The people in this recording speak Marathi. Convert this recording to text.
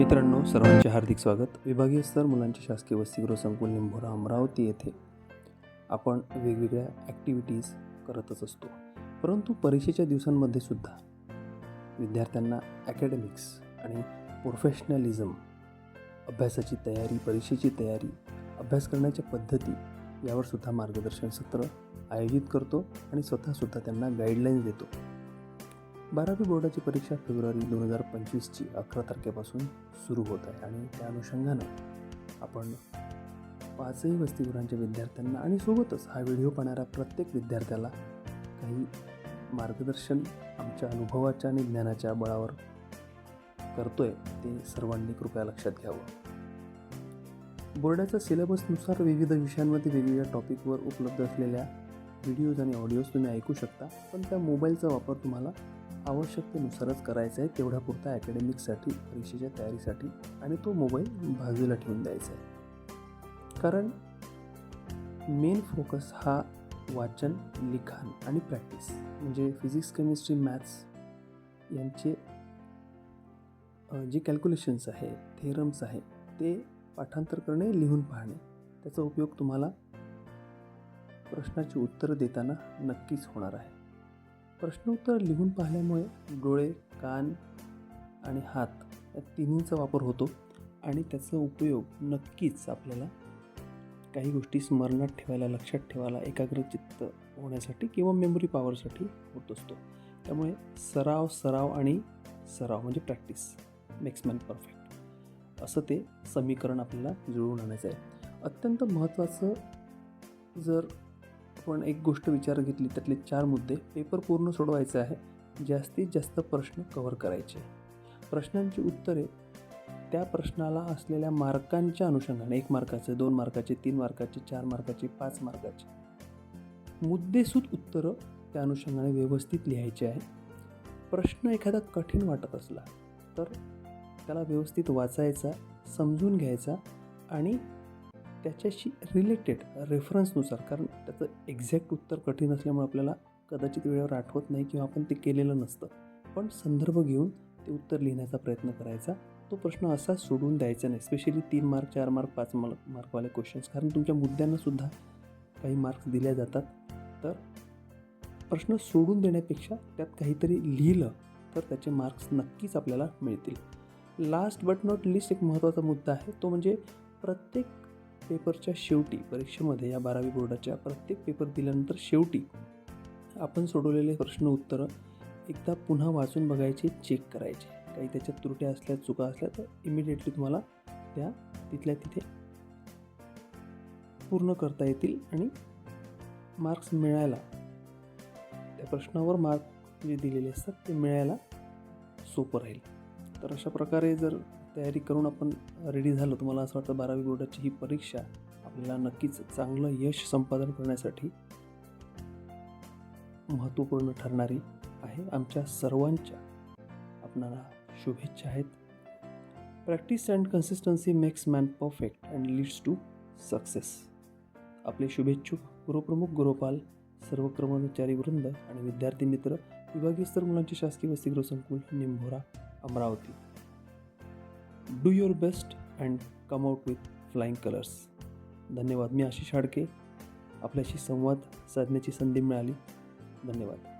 मित्रांनो सर्वांचे हार्दिक स्वागत. विभागीय स्तर मुलांचे शासकीय वसतिगृह संकुल निंभोरा अमरावती येथे आपण वेगवेगळ्या ॲक्टिव्हिटीज करतच असतो. परंतु परीक्षेच्या दिवसांमध्ये सुद्धा विद्यार्थ्यांना ॲकॅडमिक्स आणि प्रोफेशनलिझम अभ्यासाची तयारी परीक्षेची तयारी अभ्यास करण्याच्या पद्धती यावर सुद्धा मार्गदर्शन सत्र आयोजित करतो आणि स्वतःसुद्धा त्यांना गाईडलाईन्स देतो. बारावी बोर्डाची परीक्षा फेब्रुवारी दोन हजार पंचवीसची अकरा तारखेपासून सुरू होत आहे आणि त्या अनुषंगानं आपण पाचही वसतिगृहांच्या विद्यार्थ्यांना आणि सोबतच हा व्हिडिओ पाहणाऱ्या प्रत्येक विद्यार्थ्याला काही मार्गदर्शन आमच्या अनुभवाच्या आणि ज्ञानाच्या बळावर करतोय ते सर्वांनी कृपया लक्षात घ्यावं. बोर्डाच्या सिलेबसनुसार विविध विषयांमध्ये वेगवेगळ्या टॉपिकवर उपलब्ध असलेल्या व्हिडिओज आणि ऑडिओज तुम्ही ऐकू शकता पण त्या मोबाईलचा वापर तुम्हाला आवश्यकतेनुसारच करायचं आहे तेवढ्यापुरता अकॅडमिकसाठी परीक्षेच्या तयारीसाठी आणि तो मोबाईल बाजूला ठेवून द्यायचा आहे. कारण मेन फोकस हा वाचन लिखाण आणि प्रॅक्टिस म्हणजे फिजिक्स केमिस्ट्री मॅथ्स यांचे जे कॅल्क्युलेशन्स आहे थेरम्स आहे ते पाठांतर करणे लिहून पाहणे त्याचा उपयोग तुम्हाला प्रश्नाची उत्तरं देताना नक्कीच होणार आहे. प्रश्नोत्तर लिहून पाहिल्यामुळे डोळे कान आणि हात या तिन्हींचा वापर होतो आणि त्याचा उपयोग नक्कीच आपल्याला काही गोष्टी स्मरणात ठेवायला लक्षात ठेवायला एकाग्रचित्त होण्यासाठी किंवा मेमरी पॉवरसाठी होत असतो. त्यामुळे सराव सराव आणि सराव म्हणजे प्रॅक्टिस मेक्स मॅन परफेक्ट असं ते समीकरण आपल्याला जुळवून आणायचं आहे अत्यंत महत्त्वाचं जर आपण एक गोष्ट विचार घेतली त्यातले चार मुद्दे पेपर पूर्ण सोडवायचे आहे. जास्तीत जास्त प्रश्न कव्हर करायचे. प्रश्नांची उत्तरे त्या प्रश्नाला असलेल्या मार्कांच्या अनुषंगाने एक मार्काचे दोन मार्काचे तीन मार्काचे चार मार्काचे पाच मार्काचे. मुद्देसूद उत्तरं त्या अनुषंगाने व्यवस्थित लिहायचे आहे. प्रश्न एखादा कठीण वाटत असला तर त्याला व्यवस्थित वाचायचा समजून घ्यायचा आणि त्याच्याशी रिलेटेड रेफरन्सनुसार कारण त्याचं एक्झॅक्ट उत्तर कठीण असल्यामुळे आपल्याला कदाचित वेळेवर आठवत नाही किंवा आपण ते केलेलं नसतं. पण संदर्भ घेऊन ते उत्तर लिहिण्याचा प्रयत्न करायचा. तो प्रश्न असा सोडून द्यायचा नाही स्पेशली तीन मार्क चार मार्क पाच मार्क मार्कवाले क्वेश्चन्स कारण तुमच्या मुद्द्यांनासुद्धा काही मार्क्स दिल्या जातात. तर प्रश्न सोडून देण्यापेक्षा त्यात काहीतरी लिहिलं तर त्याचे मार्क्स नक्कीच आपल्याला मिळतील. लास्ट बट नॉट लिस्ट एक महत्त्वाचा मुद्दा आहे तो म्हणजे प्रत्येक पेपरच्या शेवटी परीक्षेमध्ये या बारावी बोर्डाच्या प्रत्येक पेपर दिल्यानंतर शेवटी आपण सोडवलेले प्रश्न उत्तरं एकदा पुन्हा वाचून बघायचे चेक करायचे. काही त्याच्यात त्रुट्या असल्या चुका असल्या तर इमिडिएटली तुम्हाला त्या तिथल्या तिथे पूर्ण करता येतील आणि मार्क्स मिळायला त्या प्रश्नावर मार्क जे दिलेले असतात ते मिळायला सोपं राहील. तर अशा प्रकारे जर तयारी करून आपण रेडी झालो तुम्हाला असं वाटतं बारावी बोर्डाची ही परीक्षा आपल्याला नक्कीच चांगलं यश संपादन करण्यासाठी महत्त्वपूर्ण ठरणारी आहे. आमच्या सर्वांच्या आपणाला शुभेच्छा आहेत. Practice and consistency makes man perfect and leads to success आपले शुभेच्छुक गुरुप्रमुख गुरुपाल सर्व क्रमानुचारी वृंद आणि विद्यार्थी मित्र विभागीय स्तर मुलांचे शासकीय वसतिगृह संकुल Nimbhora Amravati. Do your best and come out with flying colours धन्यवाद. मी आशिष हाडके. आपल्याशी संवाद साधण्याची संधी मिळाली. धन्यवाद.